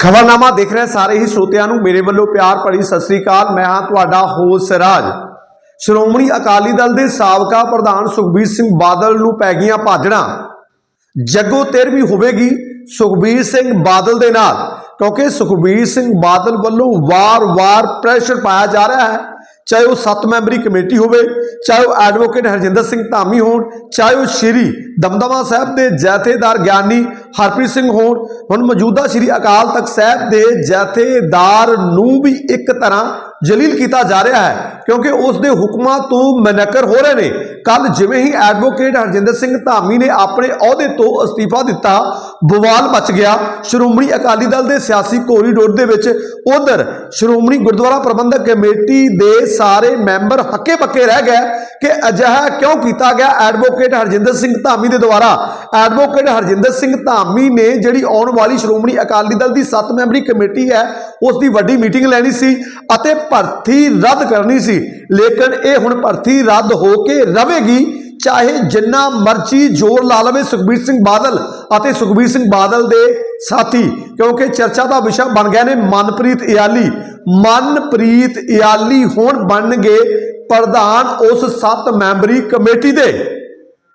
ਖਬਰਨਾਮਾ ਦੇਖ ਰਹੇ ਸਾਰੇ ਹੀ ਸਰੋਤਿਆਂ ਨੂੰ ਮੇਰੇ ਵੱਲੋਂ ਪਿਆਰ ਭਰੀ ਸਤਿ ਸ੍ਰੀ ਅਕਾਲ। ਮੈਂ ਹਾਂ ਤੁਹਾਡਾ ਹੋਸਟ ਸਰਾਜ ਸ਼੍ਰੋਮਣੀ ਅਕਾਲੀ ਦਲ ਦੇ ਸਾਬਕਾ ਪ੍ਰਧਾਨ ਸੁਖਬੀਰ ਸਿੰਘ ਬਾਦਲ ਨੂੰ ਪੈ ਗਈਆਂ ਭਾਜੜਾਂ। ਜੱਗੋ ਤੇਰ ਵੀ ਹੋਵੇਗੀ ਸੁਖਬੀਰ ਸਿੰਘ ਬਾਦਲ ਦੇ ਨਾਲ, ਕਿਉਂਕਿ ਸੁਖਬੀਰ ਸਿੰਘ ਬਾਦਲ ਵੱਲੋਂ ਵਾਰ-ਵਾਰ ਪ੍ਰੈਸ਼ਰ ਪਾਇਆ ਜਾ ਰਿਹਾ ਹੈ। ਚਾਹੇ ਉਹ 7 ਮੈਂਬਰੀ ਕਮੇਟੀ ਹੋਵੇ, ਚਾਹੇ ਉਹ ਐਡਵੋਕੇਟ ਹਰਜਿੰਦਰ ਸਿੰਘ ਧਾਮੀ ਹੋਣ, ਚਾਹੇ ਉਹ ਸ਼੍ਰੀ ਦਮਦਮਾ ਸਾਹਿਬ ਦੇ ਜਥੇਦਾਰ ਗਿਆਨੀ ਹਰਪ੍ਰੀਤ ਸਿੰਘ ਹੋਣ। ਹੁਣ ਮੌਜੂਦਾ ਸ਼੍ਰੀ ਅਕਾਲ ਤਖਤ ਸਾਹਿਬ ਦੇ ਜਥੇਦਾਰ ਨੂੰ ਵੀ ਇੱਕ ਤਰ੍ਹਾਂ ਜਲੀਲ ਕੀਤਾ ਜਾ ਰਿਹਾ ਹੈ, ਕਿਉਂਕਿ ਉਸ ਦੇ ਹੁਕਮਾਂ ਤੋਂ ਮਨਕਰ ਹੋ ਰਹੇ ਨੇ। ਕੱਲ ਜਿਵੇਂ ਹੀ ਐਡਵੋਕੇਟ ਹਰਜਿੰਦਰ ਸਿੰਘ ਧਾਮੀ ਨੇ ਆਪਣੇ ਅਹੁਦੇ ਤੋਂ ਅਸਤੀਫਾ ਦਿੱਤਾ, ਬਵਾਲ ਮਚ ਗਿਆ। ਸ਼੍ਰੋਮਣੀ ਅਕਾਲੀ ਦਲ ਦੇ ਸਿਆਸੀ ਕੋਰੀਡੋਰ ਦੇ ਵਿੱਚ ਉਧਰ ਸ਼੍ਰੋਮਣੀ ਗੁਰਦੁਆਰਾ ਪ੍ਰਬੰਧਕ ਕਮੇਟੀ ਦੇ ਸਾਰੇ ਮੈਂਬਰ ਹੱਕੇ ਪੱਕੇ ਰਹਿ ਗਏ ਕਿ ਅਜਿਹਾ ਕਿਉਂ ਕੀਤਾ ਗਿਆ ਐਡਵੋਕੇਟ ਹਰਜਿੰਦਰ ਸਿੰਘ ਧਾਮੀ ਦੇ ਦੁਆਰਾ। ਐਡਵੋਕੇਟ ਹਰਜਿੰਦਰ ਸਿੰਘ ਧਾਮੀ ਨੇ ਜਿਹੜੀ ਆਉਣ ਵਾਲੀ ਸ਼੍ਰੋਮਣੀ ਅਕਾਲੀ ਦਲ ਦੀ 7 ਮੈਂਬਰੀ ਕਮੇਟੀ ਹੈ, ਉਸ ਦੀ ਵੱਡੀ ਮੀਟਿੰਗ ਲੈਣੀ ਸੀ ਅਤੇ ਭਰਤੀ ਰੱਦ ਕਰਨੀ ਸੀ। ਲੇਕਿਨ ਇਹ ਹੁਣ ਭਰਤੀ ਰੱਦ ਹੋ ਕੇ ਰਵੇਗੀ। ਚਾਹੇ ਜਿੰਨਾ ਮਰਜ਼ੀ ਜ਼ੋਰ ਲਾ ਲਵੇ ਸੁਖਬੀਰ ਸਿੰਘ ਬਾਦਲ ਅਤੇ ਸੁਖਬੀਰ ਸਿੰਘ ਬਾਦਲ ਦੇ ਸਾਥੀ, ਕਿਉਂਕਿ ਚਰਚਾ ਦਾ ਵਿਸ਼ਾ ਬਣ ਗਿਆ ਨੇ ਮਨਪ੍ਰੀਤ ਇਆਲੀ। ਮਨਪ੍ਰੀਤ ਇਆਲੀ ਹੁਣ ਬਣਨਗੇ ਪ੍ਰਧਾਨ ਉਸ 7 ਮੈਂਬਰੀ ਕਮੇਟੀ ਦੇ।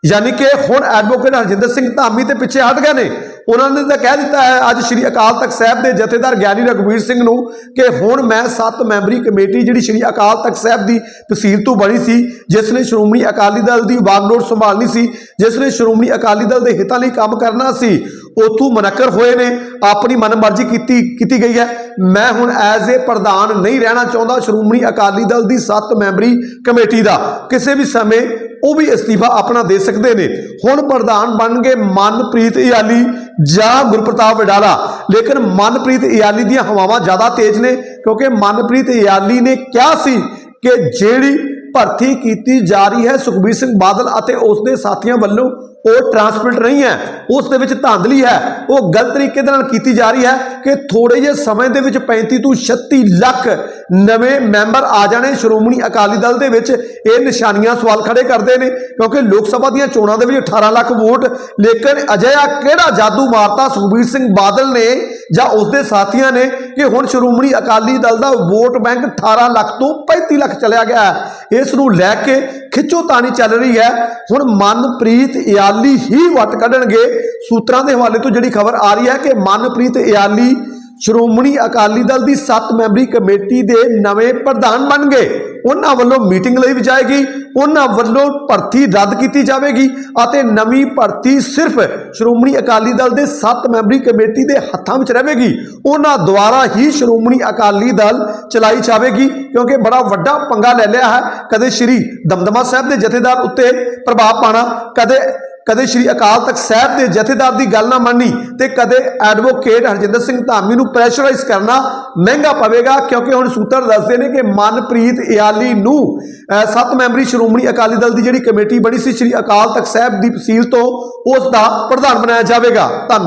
ਯਾਨੀ ਕਿ ਹੁਣ ਐਡਵੋਕੇਟ ਹਰਜਿੰਦਰ ਸਿੰਘ ਧਾਮੀ ਤੇ ਪਿੱਛੇ ਹਟ ਗਏ ਨੇ। ਉਹਨਾਂ ਨੇ ਤਾਂ ਕਹਿ ਦਿੱਤਾ ਹੈ, ਅੱਜ ਸ਼੍ਰੀ ਅਕਾਲ ਤਖਤ ਸਾਹਿਬ ਦੇ ਜਥੇਦਾਰ ਗਿਆਨੀ ਰਘਵੀਰ ਸਿੰਘ ਨੂੰ ਕਿ ਹੁਣ ਮੈਂ ਸੱਤ ਮੈਂਬਰੀ ਕਮੇਟੀ ਜਿਹੜੀ ਸ਼੍ਰੀ ਅਕਾਲ ਤਖਤ ਸਾਹਿਬ ਦੀ ਤਹਿਸੀਲ ਤੋਂ ਬਣੀ ਸੀ, ਜਿਸ ਨੇ ਸ਼੍ਰੋਮਣੀ ਅਕਾਲੀ ਦਲ ਦੀ ਵਾਗਡੋਰ ਸੰਭਾਲਣੀ ਸੀ, ਜਿਸ ਨੇ ਸ਼੍ਰੋਮਣੀ ਅਕਾਲੀ ਦਲ ਦੇ ਹਿੱਤਾਂ ਲਈ ਕੰਮ ਕਰਨਾ ਸੀ, ਉਥੋਂ ਮਨਕਰ ਹੋਏ ਨੇ, ਆਪਣੀ ਮਨਮਰਜ਼ੀ ਕੀਤੀ ਕੀਤੀ ਗਈ ਹੈ। ਮੈਂ ਹੁਣ ਐਜ਼ ਏ ਪ੍ਰਧਾਨ ਨਹੀਂ ਰਹਿਣਾ ਚਾਹੁੰਦਾ ਸ਼੍ਰੋਮਣੀ ਅਕਾਲੀ ਦਲ ਦੀ ਸੱਤ ਮੈਂਬਰੀ ਕਮੇਟੀ ਦਾ। ਕਿਸੇ ਵੀ ਸਮੇਂ ਉਹ ਵੀ ਅਸਤੀਫਾ ਆਪਣਾ ਦੇ ਸਕਦੇ ਨੇ। ਹੁਣ ਪ੍ਰਧਾਨ ਬਣ ਗਏ ਮਨਪ੍ਰੀਤ ਇਆਲੀ ਜਾਂ ਗੁਰਪ੍ਰਤਾਪ ਵਡਾਲਾ। ਲੇਕਿਨ ਮਨਪ੍ਰੀਤ ਇਆਲੀ ਦੀਆਂ ਹਵਾਵਾਂ ਜ਼ਿਆਦਾ ਤੇਜ਼ ਨੇ, ਕਿਉਂਕਿ ਮਨਪ੍ਰੀਤ ਇਆਲੀ ਨੇ ਕਿਹਾ ਸੀ ਕਿ ਜਿਹੜੀ ਭਰਤੀ ਕੀਤੀ ਜਾ ਰਹੀ ਹੈ ਸੁਖਬੀਰ ਸਿੰਘ ਬਾਦਲ ਅਤੇ ਉਸ ਦੇ ਸਾਥੀਆਂ ਵੱਲੋਂ ਉਹ ਟਰਾਂਸਪਰੈਂਟ ਨਹੀਂ ਹੈ, ਉਸ ਦੇ ਵਿੱਚ ਧਾਂਦਲੀ ਹੈ। ਉਹ ਗਲਤ ਤਰੀਕੇ ਦੇ ਨਾਲ ਕੀਤੀ ਜਾ ਰਹੀ ਹੈ ਕਿ ਥੋੜੇ ਜਿਹੇ ਸਮੇਂ ਦੇ ਵਿੱਚ 35 ਤੋਂ 36 ਲੱਖ ਨਵੇਂ ਮੈਂਬਰ ਆ ਜਾਣੇ ਸ਼੍ਰੋਮਣੀ ਅਕਾਲੀ ਦਲ ਦੇ ਵਿੱਚ। ਇਹ ਨਿਸ਼ਾਨੀਆਂ ਸਵਾਲ ਖੜੇ ਕਰਦੇ ਨੇ, ਕਿਉਂਕਿ ਲੋਕ ਸਭਾ ਦੀਆਂ ਚੋਣਾਂ ਦੇ ਵਿੱਚ 18 ਲੱਖ ਵੋਟ, ਲੇਕਿਨ ਅਜਿਹਾ ਕਿਹੜਾ ਜਾਦੂ ਮਾਰਤਾ ਸੁਖਬੀਰ ਸਿੰਘ ਬਾਦਲ ਨੇ ਜਾਂ ਉਸ ਦੇ ਸਾਥੀਆਂ ਨੇ ਕਿ ਹੁਣ ਸ਼੍ਰੋਮਣੀ ਅਕਾਲੀ ਦਲ ਦਾ ਵੋਟ ਬੈਂਕ 18 ਲੱਖ ਤੋਂ 35 ਲੱਖ ਚਲਿਆ ਗਿਆ ਹੈ? ਇਸ ਨੂੰ ਲੈ ਕੇ ਖਿੱਚੋਤਾਣੀ ਚੱਲ ਰਹੀ ਹੈ। ਹੁਣ ਮਨਪ੍ਰੀਤ ਇਆਲੀ ਹੀ ਵੱਟ ਕੱਢਣਗੇ ਸੂਤਰਾਂ ਦੇ ਹਵਾਲੇ ਤੋਂ ਜਿਹੜੀ ਖਬਰ ਆ ਰਹੀ ਹੈ ਕਿ ਮਨਪ੍ਰੀਤ ਇਆਲੀ ਸ਼੍ਰੋਮਣੀ ਅਕਾਲੀ ਦਲ ਦੀ 7 ਮੈਂਬਰੀ ਕਮੇਟੀ ਦੇ ਨਵੇਂ ਪ੍ਰਧਾਨ ਬਣ ਗਏ। ਉਹਨਾਂ ਵੱਲੋਂ ਮੀਟਿੰਗ ਲਈ ਵੀ ਜਾਏਗੀ, ਉਹਨਾਂ ਵੱਲੋਂ ਭਰਤੀ ਰੱਦ ਕੀਤੀ ਜਾਵੇਗੀ ਅਤੇ ਨਵੀਂ ਭਰਤੀ ਸਿਰਫ ਸ਼੍ਰੋਮਣੀ ਅਕਾਲੀ ਦਲ ਦੇ 7 ਮੈਂਬਰੀ ਕਮੇਟੀ ਦੇ ਹੱਥਾਂ ਵਿੱਚ ਰਹੇਗੀ। ਉਹਨਾਂ ਦੁਆਰਾ ਹੀ ਸ਼੍ਰੋਮਣੀ ਅਕਾਲੀ ਦਲ ਚਲਾਈ ਜਾਵੇਗੀ, ਕਿਉਂਕਿ ਬੜਾ ਵੱਡਾ ਪੰਗਾ ਲੈ ਲਿਆ ਹੈ। ਕਦੇ ਸ਼੍ਰੀ ਦਮਦਮਾ ਸਾਹਿਬ ਦੇ ਜਥੇਦਾਰ ਉੱਤੇ ਪ੍ਰਭਾਵ ਪਾਣਾ ਕਦੇ ਕਦੇ ਸ਼੍ਰੀ ਅਕਾਲ ਤਖਤ ਸਾਹਿਬ ਦੇ ਜਥੇਦਾਰ ਦੀ ਗੱਲ ਨਾ ਮੰਨਣੀ ਤੇ ਕਦੇ ਐਡਵੋਕੇਟ ਹਰਜਿੰਦਰ ਸਿੰਘ ਧਾਮੀ ਨੂੰ ਪ੍ਰੈਸ਼ਰਾਈਜ਼ ਕਰਨਾ ਮਹਿੰਗਾ ਪਵੇਗਾ, ਕਿਉਂਕਿ ਹੁਣ ਸੂਤਰ ਦੱਸਦੇ ਨੇ ਕਿ ਮਨਪ੍ਰੀਤ ਇਆਲੀ ਨੂੰ ਸੱਤ ਮੈਂਬਰੀ ਸ਼੍ਰੋਮਣੀ ਅਕਾਲੀ ਦਲ ਦੀ ਜਿਹੜੀ ਕਮੇਟੀ ਬਣੀ ਸੀ ਸ਼੍ਰੀ ਅਕਾਲ ਤਖਤ ਸਾਹਿਬ ਦੀ ਤਹਿਸੀਲ ਤੋਂ, ਉਸ ਦਾ ਪ੍ਰਧਾਨ ਬਣਾਇਆ ਜਾਵੇਗਾ। ਧੰਨਵਾਦ।